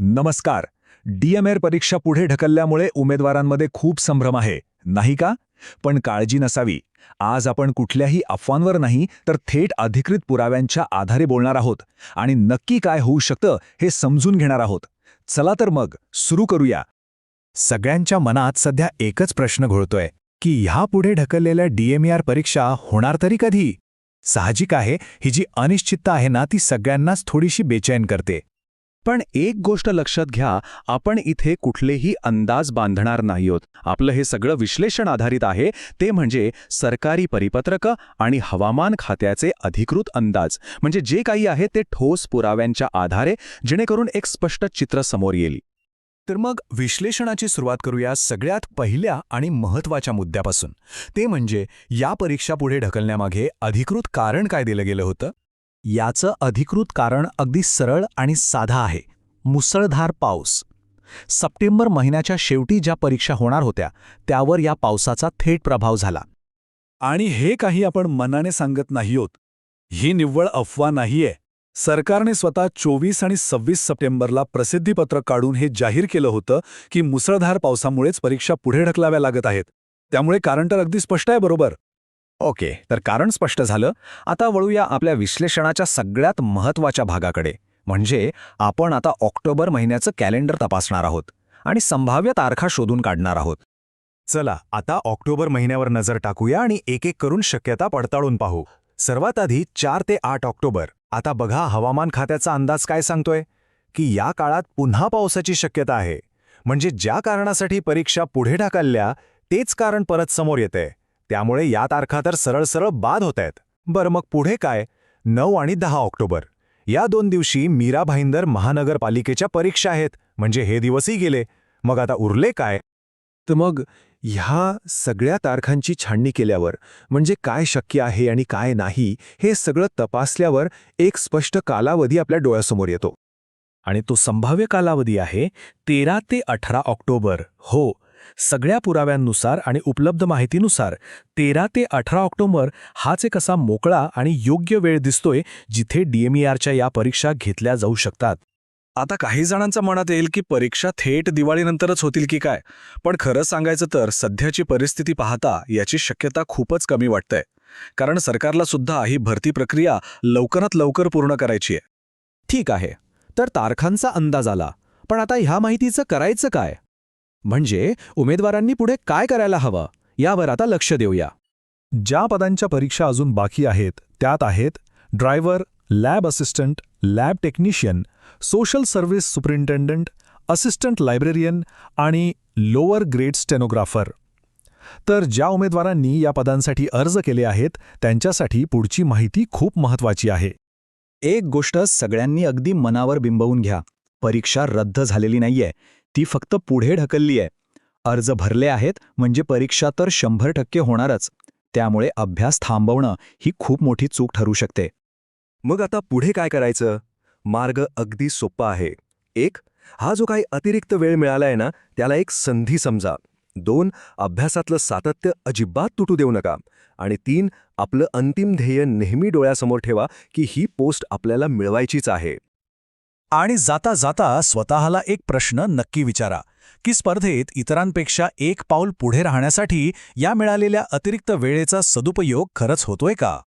नमस्कार. डीएमएर परीक्षा पुढे ढकलल्यामुळे उमेदवारांमध्ये खूप संभ्रम आहे नाही का? पण काळजी नसावी. आज आपण कुठल्याही अफवांवर नाही तर थेट अधिकृत पुराव्यांच्या आधारे बोलणार आहोत आणि नक्की काय होऊ शकतं हे समजून घेणार आहोत. चला तर मग सुरू करूया. सगळ्यांच्या मनात सध्या एकच प्रश्न घोळतोय की ह्यापुढे ढकललेल्या डीएमईआर परीक्षा होणार तरी कधी? साहजिक आहे ही जी अनिश्चितता आहे ना ती सगळ्यांनाच थोडीशी बेचैन करते. पण एक गोष्ट लक्षात घ्या आपण इथे कुठलेही अंदाज बांधणार नाही आहोत आपलं हे सगळं विश्लेषण आधारित आहे ते म्हणजे सरकारी परिपत्रकं आणि हवामान खात्याचे अधिकृत अंदाज. म्हणजे जे काही आहे ते ठोस पुराव्यांच्या आधारे जेणेकरून एक स्पष्ट चित्र समोर येईल. तर मग विश्लेषणाची सुरुवात करूया सगळ्यात पहिल्या आणि महत्त्वाच्या मुद्द्यापासून. ते म्हणजे या परीक्षा पुढे ढकलण्यामागे अधिकृत कारण काय दिलं गेलं होतं? याचं अधिकृत कारण अगदी सरळ आणि साधा आहे. मुसळधार पाऊस. सप्टेंबर महिन्याच्या शेवटी ज्या परीक्षा होणार होत्या त्यावर या पावसाचा थेट प्रभाव झाला. आणि हे काही आपण मनाने सांगत नाही आहोत ही निव्वळ अफवा नाहीये. सरकारने स्वतः चोवीस आणि सव्वीस सप्टेंबरला प्रसिद्धीपत्रक काढून हे जाहीर केलं होतं की मुसळधार पावसामुळेच परीक्षा पुढे ढकलाव्या लागत आहेत. त्यामुळे कारण तर अगदी स्पष्ट आहे बरोबर? ओके तर कारण स्पष्ट झालं. आता वळूया आपल्या विश्लेषणाच्या सगळ्यात महत्त्वाच्या भागाकडे. म्हणजे आपण आता ऑक्टोबर महिन्याचं कॅलेंडर तपासणार आहोत आणि संभाव्य तारखा शोधून काढणार आहोत. चला आता ऑक्टोबर महिन्यावर नजर टाकूया आणि एक एक करून शक्यता पडताळून पाहू. सर्वात आधी चार ते आठ ऑक्टोबर. आता बघा हवामान खात्याचा अंदाज काय सांगतोय? की या काळात पुन्हा पावसाची शक्यता आहे. म्हणजे ज्या कारणासाठी परीक्षा पुढे ढकलल्या तेच कारण परत समोर येते त्यामुळे या तारखा तर सरळ सरळ बाद होत आहेत. बरं मग पुढे काय? नऊ आणि दहा ऑक्टोबर. या दोन दिवशी मीरा भाईंदर महानगरपालिकेच्या परीक्षा आहेत म्हणजे हे दिवसही गेले. मग आता उरले काय? तर मग ह्या सगळ्या तारखांची छाननी केल्यावर म्हणजे काय शक्य आहे आणि काय नाही हे सगळं तपासल्यावर एक स्पष्ट कालावधी आपल्या डोळ्यासमोर येतो. आणि तो संभाव्य कालावधी आहे तेरा ते अठरा ऑक्टोबर. हो सगळ्या पुराव्यांनुसार आणि उपलब्ध माहितीनुसार तेरा ते अठरा ऑक्टोबर हाच एक असा मोकळा आणि योग्य वेळ दिसतोय जिथे डीएमईआरच्या या परीक्षा घेतल्या जाऊ शकतात. आता काही जणांचा मनात येईल की परीक्षा थेट दिवाळीनंतरच होतील की काय पण खरं सांगायचं तर सध्याची परिस्थिती पाहता याची शक्यता खूपच कमी वाटतंय कारण सरकारला सुद्धा ही भरती प्रक्रिया लवकरात लवकर पूर्ण करायची आहे. ठीक आहे तर तारखांचा अंदाज आला पण आता ह्या माहितीचं करायचं काय? म्हणजे उमेदवारांनी पुढे काय करायला हवं यावर आता लक्ष देऊया. ज्या पदांच्या परीक्षा अजून बाकी आहेत त्यात आहेत driver lab assistant lab technician social service superintendent assistant librarian आणि लोअर ग्रेड स्टेनोग्राफर. तर ज्या उमेदवारांनी या पदांसाठी अर्ज केले आहेत त्यांच्यासाठी पुढची माहिती खूप महत्वाची आहे. एक गोष्ट सगळ्यांनी अगदी मनावर बिंबवून घ्या. परीक्षा रद्द झालेली नाहीये. ती फक्त पुढे ढकलली आहे. अर्ज भरले आहेत म्हणजे परीक्षा तर शंभर टक्के होणारच. त्यामुळे अभ्यास थांबवणं ही खूप मोठी चूक ठरू शकते. मग आता पुढे काय करायचं? मार्ग अगदी सोपा आहे. एक हा जो काही अतिरिक्त वेळ मिळालाय ना त्याला एक संधी समजा. दोन अभ्यासातलं सातत्य अजिबात तुटू देऊ नका. आणि तीन आपलं अंतिम ध्येय नेहमी डोळ्यासमोर ठेवा की ही पोस्ट आपल्याला मिळवायचीच आहे. आणि जाता जाता स्वतःला एक प्रश्न नक्की विचारा की स्पर्धेत इतरांपेक्षा एक पाऊल पुढे राहण्यासाठी या मिळालेल्या अतिरिक्त वेळेचा सदुपयोग खरंच होतोय का?